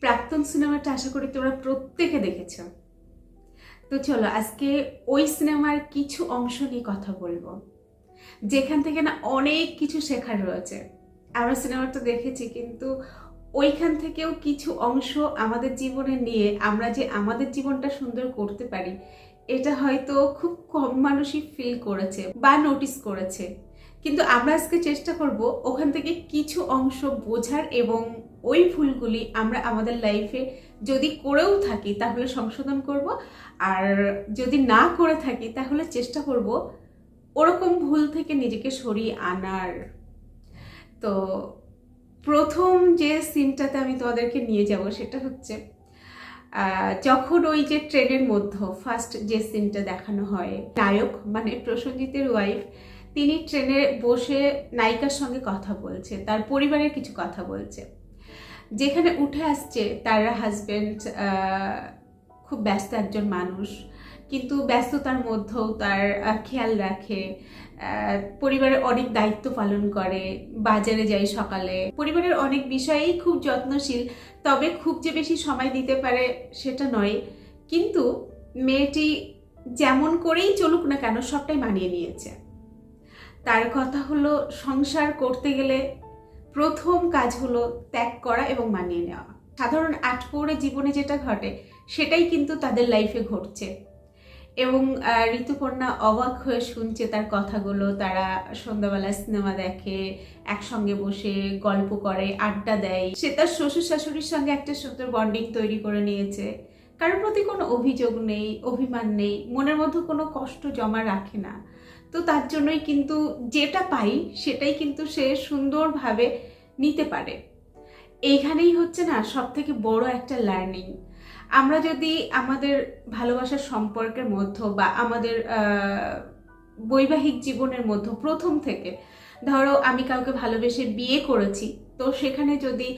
প্রাক্তন সিনেমাটা আশা করি তোমরা প্রত্যেকে দেখেছ। তো চলো, আজকে ওই সিনেমার কিছু অংশ নিয়ে কথা বলব। যেখান থেকে না অনেক কিছু শেখার রয়েছে। আমরা সিনেমাটা দেখেছি, কিন্তু ওইখান থেকেও কিছু অংশ আমাদের জীবনে নিয়ে আমরা যে আমাদের জীবনটা সুন্দর করতে পারি, এটা হয়তো খুব কম মানুষই ফিল করেছে বা নোটিস করেছে। কিন্তু আমরা আজকে চেষ্টা করব ওখান থেকে কিছু অংশ বোঝার এবং ওই ভুলগুলি আমরা আমাদের লাইফে যদি করেও থাকি তাহলে সংশোধন করব। আর যদি না করে থাকি তাহলে চেষ্টা করব ওরকম ভুল থেকে নিজেকে সরিয়ে আনার। তো প্রথম যে সিনটাতে আমি তোমাদেরকে নিয়ে যাব সেটা হচ্ছে যখন ওই যে ট্রেনের মধ্যে ফার্স্ট যে সিনটা দেখানো হয়, নায়ক মানে প্রসঞ্জিতের ওয়াইফ তিনি ট্রেনে বসে নায়িকার সঙ্গে কথা বলছে তার পরিবারের কিছু কথা বলছে যেখানে উঠে আসছে তার হাজব্যান্ড খুব ব্যস্ত একজন মানুষ, কিন্তু ব্যস্ততার মধ্যেও তার খেয়াল রাখে পরিবারের অনেক দায়িত্ব পালন করে, বাজারে যায় সকালে। পরিবারের অনেক বিষয়েই খুব যত্নশীল, তবে খুব যে বেশি সময় দিতে পারে সেটা নয়। কিন্তু মেয়েটি যেমন করেই চলুক না কেন, সবটাই মানিয়ে নিয়েছে। তার কথা হলো, সংসার করতে গেলে প্রথম কাজ হলো ত্যাগ করা এবং মানিয়ে নেওয়া। সাধারণ আটপৌরে জীবনে যেটা ঘটে, সেটাই কিন্তু তাদের লাইফে ঘটছে। এবং ঋতুপর্ণা অবাক হয়ে শুনছে তার কথাগুলো। তারা সন্ধ্যাবেলা সিনেমা দেখে, একসঙ্গে বসে গল্প করে, আড্ডা দেয়। সে তার শ্বশুর শাশুড়ির সঙ্গে একটা সুন্দর বন্ডিং তৈরি করে নিয়েছে। কারোর প্রতি কোনো অভিযোগ নেই, অভিমান নেই, মনের মধ্যে কোনো কষ্ট জমা রাখে না। তো তার জন্যই কিন্তু যেটা পাই সেটাই কিন্তু সে সুন্দরভাবে নিতে পারে। এইখানেই হচ্ছে না সব থেকে বড় একটা লার্নিং আমরা যদি আমাদের ভালোবাসার সম্পর্কের মধ্যে বা আমাদের বৈবাহিক জীবনের মধ্যে প্রথম থেকে ধরো আমি কাউকে ভালোবেসে বিয়ে করেছি, তো সেখানে যদি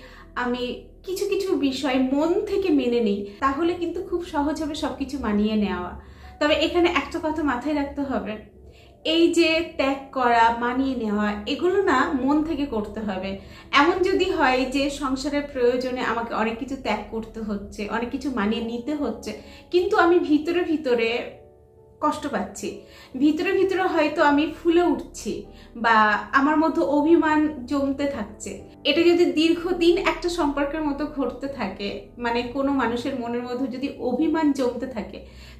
আমি কিছু কিছু বিষয় মন থেকে মেনে নিই, তাহলে কিন্তু খুব সহজ হবে সব কিছু মানিয়ে নেওয়া। তবে এখানে একটা কথা মাথায় রাখতে হবে এই যে ত্যাগ করা, মানিয়ে নেওয়া, এগুলো না মন থেকে করতে হবে। এমন যদি হয় যে সংসারের প্রয়োজনে আমাকে অনেক কিছু ত্যাগ করতে হচ্ছে, অনেক কিছু মানিয়ে নিতে হচ্ছে, কিন্তু আমি ভিতরে ভিতরে কষ্ট পাচ্ছি। ভিতরে ভিতরে হয়তো আমি ফুলে উঠছি বা আমার মধ্যে অভিমান জমতে থাকছে। এটা যদি দীর্ঘদিন একটা সম্পর্কের মতো ঘটতে থাকে মানে কোনো মানুষের মনের মধ্যে যদি অভিমান জমতে থাকে,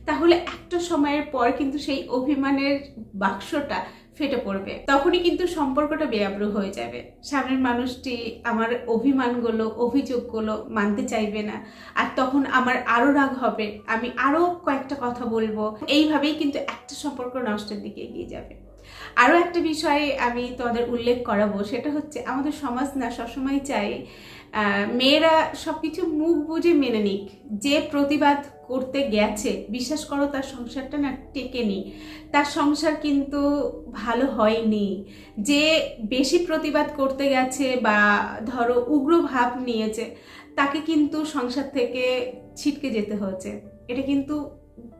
তাহলে একটা সময়ের পর কিন্তু সেই অভিমানের বাক্সটা ফেটে পড়বে। তখনই কিন্তু সম্পর্কটা বেআব্রু হয়ে যাবে। সামনের মানুষটি আমার অভিমানগুলো, অভিযোগগুলো মানতে চাইবে না। আর তখন আমার আরও রাগ হবে। আমি আরও কয়েকটা কথা বলব। এইভাবেই কিন্তু একটা সম্পর্ক নষ্টের দিকে এগিয়ে যাবে। আরও একটা বিষয়ে আমি তোমাদের উল্লেখ করাবো। সেটা হচ্ছে আমাদের সমাজ না সবসময় চাই মেয়েরা সবকিছু মুখ বুঝে মেনে নিক। যে প্রতিবাদ করতে গেছে, বিশ্বাস করো তার সংসারটা না টেকেনি তার সংসার কিন্তু ভালো হয়নি। যে বেশি প্রতিবাদ করতে গেছে বা ধরো উগ্র ভাব নিয়েছে, তাকে কিন্তু সংসার থেকে ছিটকে যেতে হয়েছে। এটা কিন্তু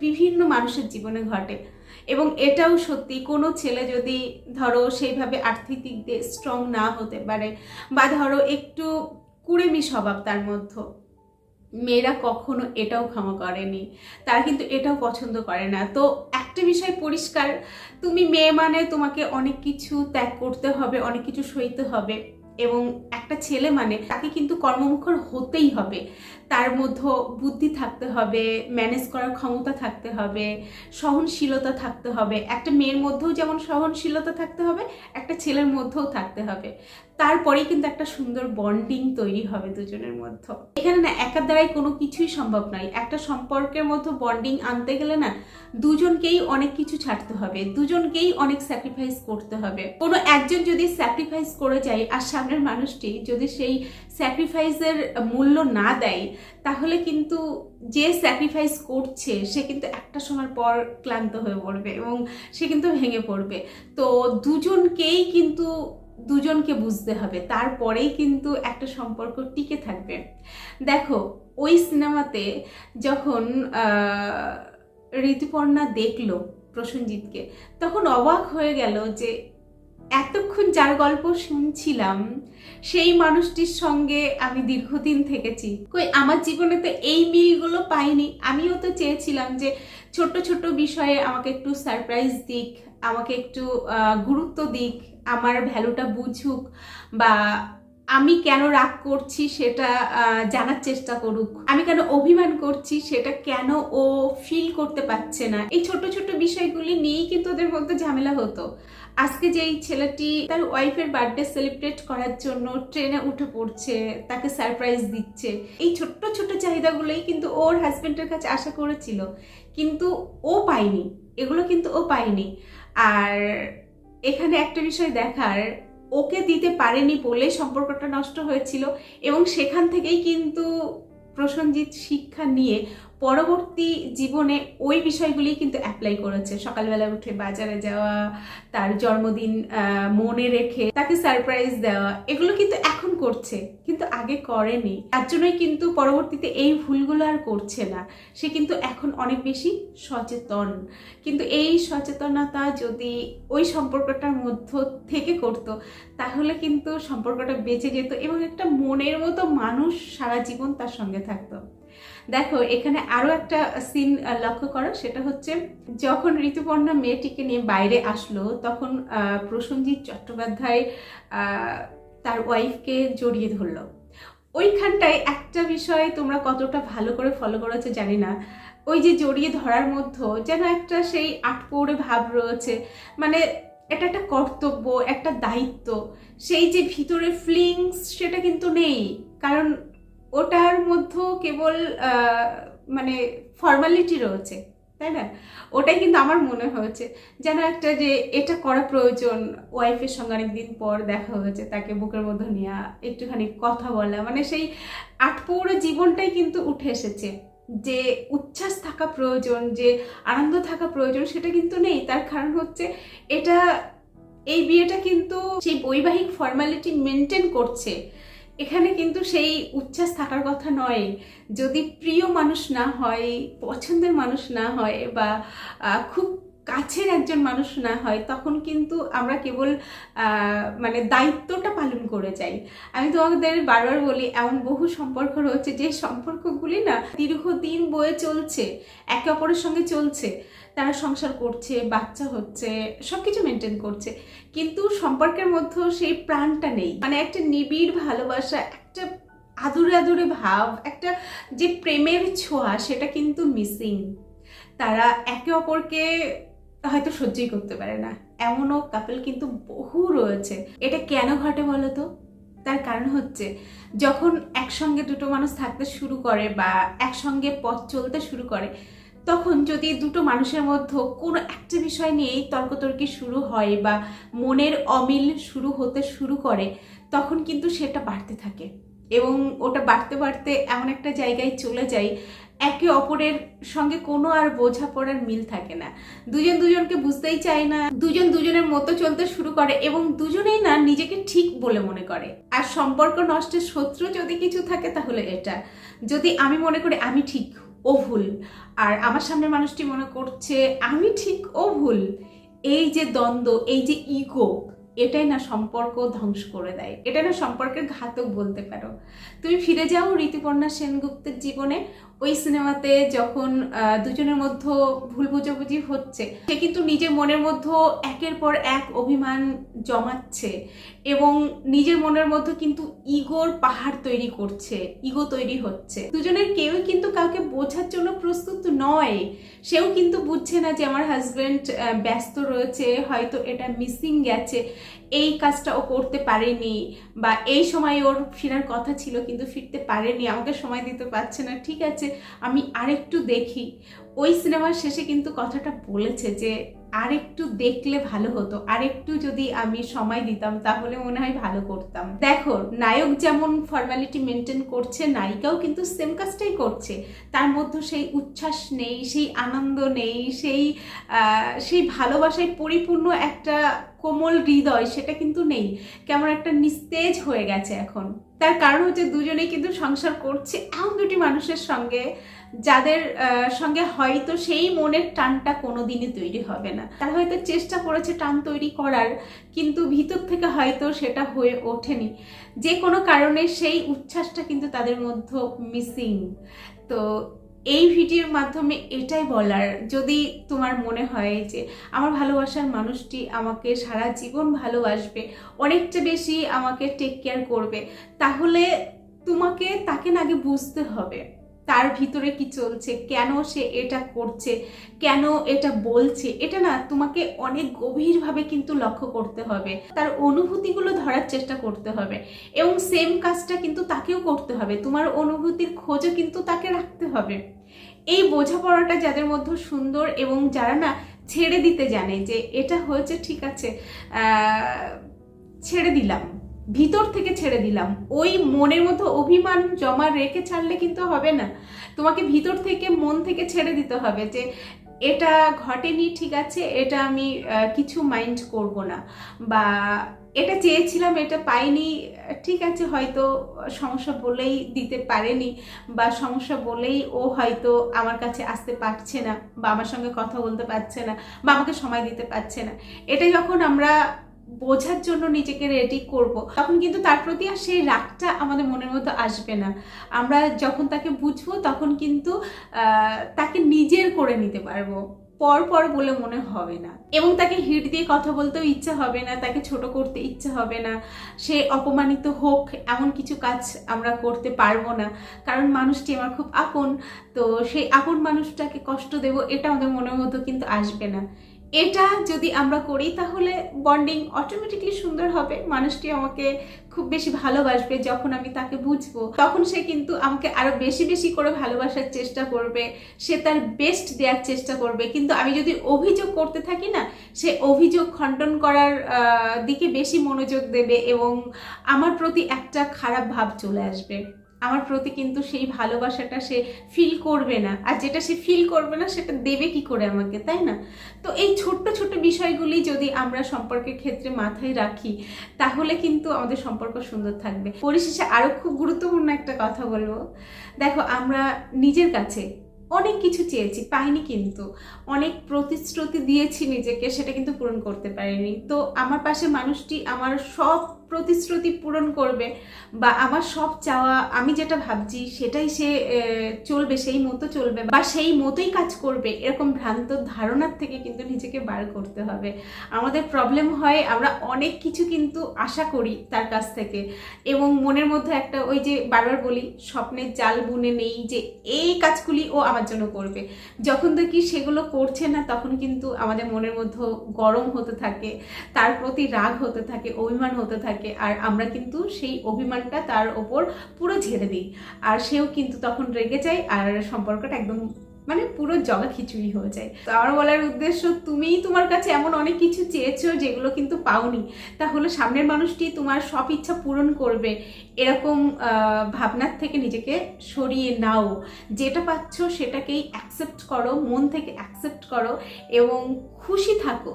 বিভিন্ন মানুষের জীবনে ঘটে। এবং এটাও সত্যি, কোনো ছেলে যদি ধরো সেইভাবে আর্থিক দিক দিয়ে স্ট্রং না হতে পারে বা ধরো একটু কুড়েমি স্বভাব তার মধ্যে। মেয়েরা কখনো এটাও ক্ষমা করেনি, তারা কিন্তু এটাও পছন্দ করে না। তো একটা বিষয় পরিষ্কার, তুমি মেয়ে মানে তোমাকে অনেক কিছু ত্যাগ করতে হবে, অনেক কিছু সইতে হবে এবং একটা ছেলে মানে তাকে কিন্তু কর্মমুখর হতেই হবে। তার মধ্যে বুদ্ধি থাকতে হবে ম্যানেজ করার ক্ষমতা থাকতে হবে, সহনশীলতা থাকতে হবে। একটা মেয়ের মধ্যেও যেমন সহনশীলতা থাকতে হবে, একটা ছেলের মধ্যেও থাকতে হবে। তারপরেই কিন্তু একটা সুন্দর বন্ডিং তৈরি হবে দুজনের মধ্যে। এখানে না, একার দ্বারাই কোনো কিছুই সম্ভব নয়। একটা সম্পর্কের মধ্যে বন্ডিং আনতে গেলে না, দুজনকেই অনেক কিছু ছাড়তে হবে, দুজনকেই অনেক স্যাক্রিফাইস করতে হবে। কোনো একজন যদি স্যাক্রিফাইস করে যায়, আর সামনের মানুষটি যদি সেই স্যাক্রিফাইসের মূল্য না দেয় তাহলে কিন্তু যে স্যাক্রিফাইস করছে, সে কিন্তু একটা সময় পর ক্লান্ত হয়ে পড়বে এবং সে কিন্তু ভেঙে পড়বে। তো দুজনকেই কিন্তু, দুজনকে বুঝতে হবে, তারপরেই কিন্তু একটা সম্পর্ক টিকে থাকবে। দেখো, ওই সিনেমাতে যখন ঋতুপর্ণা দেখল প্রসেনজিৎকে, তখন অবাক হয়ে গেল যে এতক্ষণ যার গল্প শুনছিলাম, সেই মানুষটির সঙ্গে আমি দীর্ঘদিন থেকেছি। কই, আমার জীবনে তো এই মিলগুলো পাইনি। আমিও তো চেয়েছিলাম যে ছোট ছোট বিষয়ে আমাকে একটু সারপ্রাইজ দিক, আমাকে একটু গুরুত্ব দিক, আমার ভ্যালুটা বুঝুক বা আমি কেন রাগ করছি সেটা জানার চেষ্টা করুক। আমি কেন অভিমান করছি সেটা কেন ও ফিল করতে পারছে না? এই ছোট ছোট বিষয়গুলি নিয়েই কিন্তু ওদের মধ্যে ঝামেলা হতো। আজকে যে এই ছেলেটি তার ওয়াইফের বার্থডে সেলিব্রেট করার জন্য ট্রেনে উঠে পড়ছে, তাকে সারপ্রাইজ দিচ্ছে। এই ছোট্ট ছোট্ট চাহিদাগুলোই কিন্তু ওর হাজব্যান্ডের কাছে আশা করেছিল। কিন্তু ও পায়নি। এগুলো কিন্তু ও পায়নি। আর এখানে একটা বিষয় দেখার, ওকে দিতে পারেনি বলে সম্পর্কটা নষ্ট হয়েছিল এবং সেখান থেকেই কিন্তু প্রসঞ্জিৎ শিক্ষা নিয়ে পরবর্তী জীবনে ওই বিষয়গুলি কিন্তু অ্যাপ্লাই করেছে। সকালবেলা উঠে বাজারে যাওয়া, তার জন্মদিন মনে রেখে, তাকে সারপ্রাইজ দেওয়া, এগুলো কিন্তু এখন করছে, কিন্তু আগে করেনি। তার জন্যই কিন্তু পরবর্তীতে এই ভুলগুলো আর করছে না। সে কিন্তু এখন অনেক বেশি সচেতন। কিন্তু এই সচেতনতা যদি ওই সম্পর্কটার মধ্য থেকে করত, তাহলে কিন্তু সম্পর্কটা বেঁচে যেত এবং একটা মনের মতো মানুষ সারা জীবন তার সঙ্গে থাকতো। দেখো, এখানে আরও একটা সিন লক্ষ্য করো, সেটা হচ্ছে যখন ঋতুপর্ণা মেয়েটিকে নিয়ে বাইরে আসলো, তখন প্রসেনজিৎ চট্টোপাধ্যায় তার ওয়াইফকে জড়িয়ে ধরলো। ওইখানটায় একটা বিষয় তোমরা কতটা ভালো করে ফলো করেছ জানি না। ওই যে জড়িয়ে ধরার মধ্যে যেন একটা সেই আটপৌড়ে ভাব রয়েছে। মানে এটা একটা কর্তব্য, একটা দায়িত্ব। সেই যে ভিতরে ফিলিংস সেটা কিন্তু নেই। কারণ ওটার মধ্যে কেবল মানে ফর্মালিটি রয়েছে, তাই না? ওটাই কিন্তু আমার মনে হয়েছে। যেন একটা যে এটা করা প্রয়োজন ওয়াইফের সঙ্গে অনেকদিন পর দেখা হয়েছে, তাকে বুকের মধ্যে নেওয়া একটুখানি কথা বলা। মানে সেই আটপৌরে জীবনটাই কিন্তু উঠে এসেছে। যে উচ্ছ্বাস থাকা প্রয়োজন, যে আনন্দ থাকা প্রয়োজন, সেটা কিন্তু নেই। তার কারণ হচ্ছে এটা, এই বিয়েটা কিন্তু সেই বৈবাহিক ফর্মালিটি মেনটেন করছে। এখানে কিন্তু সেই উচ্ছ্বাস থাকার কথা নয়। যদি প্রিয় মানুষ না হয়, পছন্দের মানুষ না হয় বা খুব কাছের একজন মানুষ না হয়, তখন কিন্তু আমরা কেবল মানে দায়িত্বটা পালন করে যাই। আমি তোমাদের বারবার বলি, এমন বহু সম্পর্ক রয়েছে যে সম্পর্কগুলি না দীর্ঘদিন বয়ে চলছে, একে অপরের সঙ্গে চলছে। তারা সংসার করছে, বাচ্চা হচ্ছে সব কিছু মেনটেন করছে। কিন্তু সম্পর্কের মধ্যেও সেই প্রাণটা নেই। মানে একটা নিবিড় ভালোবাসা, একটা আদুরে আদুরে ভাব, একটা যে প্রেমের ছোঁয়া, সেটা কিন্তু মিসিং তারা একে অপরকে হয়তো সহ্যই করতে পারে না। এমনও কাপল কিন্তু বহু রয়েছে। এটা কেন ঘটে বলো তো তার কারণ হচ্ছে, যখন একসঙ্গে দুটো মানুষ থাকতে শুরু করে বা একসঙ্গে পথ চলতে শুরু করে তখন যদি দুটো মানুষের মধ্যে কোনো একটা বিষয় নিয়েই তর্কতর্কি শুরু হয় বা মনের অমিল শুরু হতে শুরু করে, তখন কিন্তু সেটা বাড়তে থাকে। এবং ওটা বাড়তে বাড়তে এমন একটা জায়গায় চলে যায়, একে অপরের সঙ্গে কোনো আর বোঝাপড়ার মিল থাকে না। দুজন দুজনকে বুঝতেই চায় না, দুজন দুজনের মতো চলতে শুরু করে এবং দুজনেই না নিজেকে ঠিক বলে মনে করে। আর সম্পর্ক নষ্টের শত্রু যদি কিছু থাকে তাহলে এটা। যদি আমি মনে করি আমি ঠিক ও ভুল আর আমার সামনের মানুষটি মনে করছে, আমি ঠিক ও ভুল এই যে দ্বন্দ্ব, এই যে ইগো, এটাই না সম্পর্ক ধ্বংস করে দেয়। এটাই না সম্পর্কের ঘাতক বলতে পারো। তুমি ফিরে যাও ঋতুপর্ণা সেনগুপ্তের জীবনে। ওই সিনেমাতে যখন দুজনের মধ্যে ভুল বোঝাবুঝি হচ্ছে, সে কিন্তু নিজের মনের মধ্যে একের পর এক অভিমান জমাচ্ছে এবং নিজের মনের মধ্যে কিন্তু ইগোর পাহাড় তৈরি করছে, ইগো তৈরি হচ্ছে। দুজনের কেউই কিন্তু কাউকে বোঝার জন্য প্রস্তুত নয়। সেও কিন্তু বুঝছে না যে আমার হাজব্যান্ড ব্যস্ত রয়েছে, হয়তো এটা মিসিং গেছে। এই কাজটা ও করতে পারেনি বা এই সময় ওর ফেরার কথা ছিল কিন্তু ফিরতে পারেনি, আমাকে সময় দিতে পারছে না। ঠিক আছে, আমি আরেকটু দেখি। ওই সিনেমার শেষে কিন্তু কথাটা বলেছে যে আরেকটু দেখলে ভালো হতো, আরেকটু যদি আমি সময় দিতাম তাহলে মনে হয় ভালো করতাম। দেখো, নায়ক যেমন ফর্মালিটি মেনটেন করছে, নায়িকাও কিন্তু সেম কাজটাই করছে। তার মধ্যে সেই উচ্ছ্বাস নেই, সেই আনন্দ নেই, সেই সেই ভালোবাসায় পরিপূর্ণ একটা কোমল হৃদয় সেটা কিন্তু নেই। কেমন একটা নিস্তেজ হয়ে গেছে এখন। তার কারণ হচ্ছে দুজনেই কিন্তু সংসার করছে, এমন দুটি মানুষের সঙ্গে যাদের সঙ্গে হয়তো সেই মনের টানটা কোনোদিনই তৈরি হবে না। তারা হয়তো চেষ্টা করেছে টান তৈরি করার, কিন্তু ভিতর থেকে হয়তো সেটা হয়ে ওঠেনি। যে কোনো কারণে সেই উচ্ছ্বাসটা কিন্তু তাদের মধ্যে মিসিং তো এই ভিডিওর মাধ্যমে এটাই বলার, যদি তোমার মনে হয় যে আমার ভালোবাসার মানুষটি আমাকে সারা জীবন ভালোবাসবে, অনেকটা বেশি আমাকে টেক কেয়ার করবে, তাহলে তোমাকে তাকে আগে বুঝতে হবে। তার ভিতরে কি চলছে? কেন সে এটা করছে? কেন এটা বলছে? এটা না তোমাকে অনেক গভীরভাবে কিন্তু লক্ষ্য করতে হবে। তার অনুভূতিগুলো ধরার চেষ্টা করতে হবে। এবং সেম কাজটা কিন্তু তাকেও করতে হবে। তোমার অনুভূতির খোঁজও কিন্তু তাকে রাখতে হবে। এই বোঝাপড়াটা যাদের মধ্যে সুন্দর এবং যারা না ছেড়ে দিতে জানে যে, এটা হয়েছে, ঠিক আছে ছেড়ে দিলাম। ভিতর থেকে ছেড়ে দিলাম। ওই মনের মতো অভিমান জমা রেখে ছাড়লে কিন্তু হবে না। তোমাকে ভিতর থেকে, মন থেকে ছেড়ে দিতে হবে যে, এটা ঘটেনি, ঠিক আছে, এটা আমি কিছু মাইন্ড করব না। বা, এটা চেয়েছিলাম, এটা পাইনি, ঠিক আছে, হয়তো সমস্যা বলেই দিতে পারেনি বা সমস্যা বলেই ও হয়তো আমার কাছে আসতে পারছে না বা আমার সঙ্গে কথা বলতে পারছে না বা আমাকে সময় দিতে পারছে না। এটা যখন আমরা বোঝার জন্য নিজেকে রেডি করব, তখন কিন্তু তার প্রতি আর সেই রাগটা আমাদের মনের মধ্যে আসবে না। আমরা যখন তাকে বুঝব, তখন কিন্তু তাকে নিজের করে নিতে পারব। পর পর বলে মনে হবে না। এবং তাকে হিট দিয়ে কথা বলতেও ইচ্ছা হবে না, তাকে ছোট করতে ইচ্ছা হবে না। সে অপমানিত হোক, এমন কিছু কাজ আমরা করতে পারব না। কারণ মানুষটি আমার খুব আপন, তো সেই আপন মানুষটাকে কষ্ট দেব, এটা আমাদের মনের মধ্যে কিন্তু আসবে না। এটা যদি আমরা করি, তাহলে বন্ডিং অটোমেটিকলি সুন্দর হবে। মানুষটি আমাকে খুব বেশি ভালোবাসবে যখন আমি তাকে বুঝব। তখন সে কিন্তু আমাকে আরও বেশি বেশি করে ভালোবাসার চেষ্টা করবে। সে তার বেস্ট দেওয়ার চেষ্টা করবে। কিন্তু আমি যদি অভিযোগ করতে থাকি না, সে অভিযোগ খণ্ডন করার দিকে বেশি মনোযোগ দেবে এবং আমার প্রতি একটা খারাপ ভাব চলে আসবে। আমার প্রতি কিন্তু সেই ভালোবাসাটা সে ফিল করবে না। আর যেটা সে ফিল করবে না, সেটা দেবে কি করে আমাকে, তাই না? তো এই ছোট্ট ছোট্ট বিষয়গুলি যদি আমরা সম্পর্কের ক্ষেত্রে মাথায় রাখি, তাহলে কিন্তু আমাদের সম্পর্ক সুন্দর থাকবে। পরিশেষে আরও খুব গুরুত্বপূর্ণ একটা কথা বলব। দেখো, আমরা নিজের কাছে অনেক কিছু চেয়েছি, পাইনি কিন্তু। অনেক প্রতিশ্রুতি দিয়েছি নিজেকে, সেটা কিন্তু পূরণ করতে পারিনি। তো আমার পাশে মানুষটি আমার সব প্রতিশ্রুতি পূরণ করবে বা আমার সব চাওয়া, আমি যেটা ভাবছি সেটাই সে চলবে, সেই মতো চলবে বা সেই মতোই কাজ করবে, এরকম ভ্রান্ত ধারণার থেকে কিন্তু নিজেকে বার করতে হবে। আমাদের প্রবলেম হয় আমরা অনেক কিছু কিন্তু আশা করি তার কাছ থেকে এবং মনের মধ্যে একটা ওই যে বারবার বলি, স্বপ্নের জাল বুনে নেই যে এই কাজগুলি ও আমার জন্য করবে। যখন দেখি সেগুলো করছে না তখন কিন্তু আমাদের মনের মধ্যে গরম হতে থাকে, তার প্রতি রাগ হতে থাকে, অভিমান হতে থাকে। আর আমরা কিন্তু সেই অভিমানটা তার ওপর পুরো ঝেড়ে দিই। আর সেও কিন্তু তখন রেগে যায় আর সম্পর্কটা একদম মানে পুরো জগা খিচুড়ি হয়ে যায়। তো আমার বলার উদ্দেশ্য, তুমিই তোমার কাছে এমন অনেক কিছু চেয়েছো যেগুলো কিন্তু পাওনি। তাহলে সামনের মানুষটি তোমার সব ইচ্ছা পূরণ করবে। এরকম ভাবনার থেকে নিজেকে সরিয়ে নাও। যেটা পাচ্ছ সেটাকেই অ্যাকসেপ্ট করো, মন থেকে অ্যাকসেপ্ট করো এবং খুশি থাকো।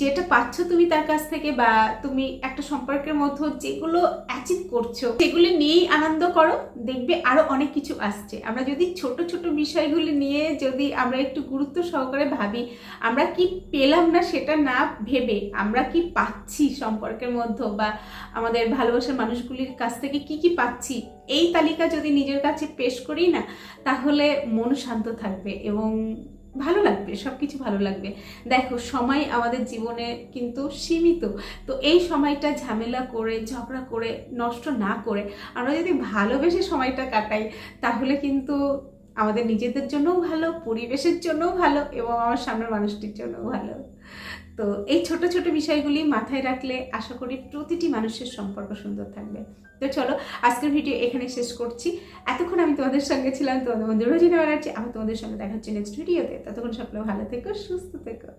যেটা পাচ্ছ তুমি তার কাছ থেকে বা তুমি একটা সম্পর্কের মধ্যে যেগুলো অ্যাচিভ করছ, সেগুলি নিয়েই আনন্দ করো। দেখবে আরও অনেক কিছু আসছে। আমরা যদি ছোট ছোট বিষয়গুলি নিয়ে যদি আমরা একটু গুরুত্ব সহকারে ভাবি, আমরা কি পেলাম না সেটা না ভেবে আমরা কি পাচ্ছি সম্পর্কের মধ্যে বা আমাদের ভালোবাসার মানুষগুলির কাছ থেকে কি কি পাচ্ছি, এই তালিকা যদি নিজের কাছে পেশ করি না, তাহলে মন শান্ত থাকবে এবং ভালো লাগবে সব কিছু ভালো লাগবে। দেখো, সময় আমাদের জীবনে কিন্তু সীমিত। তো এই সময়টা ঝামেলা করে, ঝগড়া করে, নষ্ট না করে আমরা যদি ভালোবেসে সময়টা কাটাই, তাহলে কিন্তু আমাদের নিজেদের জন্যও ভালো, পরিবেশের জন্যও ভালো এবং আমার সামনের মানুষটির জন্যও ভালো। তো এই ছোট ছোট বিষয়গুলি মাথায় রাখলে আশা করি প্রতিটি মানুষের সম্পর্ক সুন্দর থাকবে। তো চলো, আজকের ভিডিও এখানে শেষ করছি। এতক্ষণ আমি তোমাদের সঙ্গে ছিলাম তোমাদের বন্ধু রোজিনা বেড়াচ্ছি আমি তোমাদের সঙ্গে দেখা হচ্ছে নেক্সট ভিডিওতে ততক্ষণ সকলে ভালো থেকো, সুস্থ থেকো।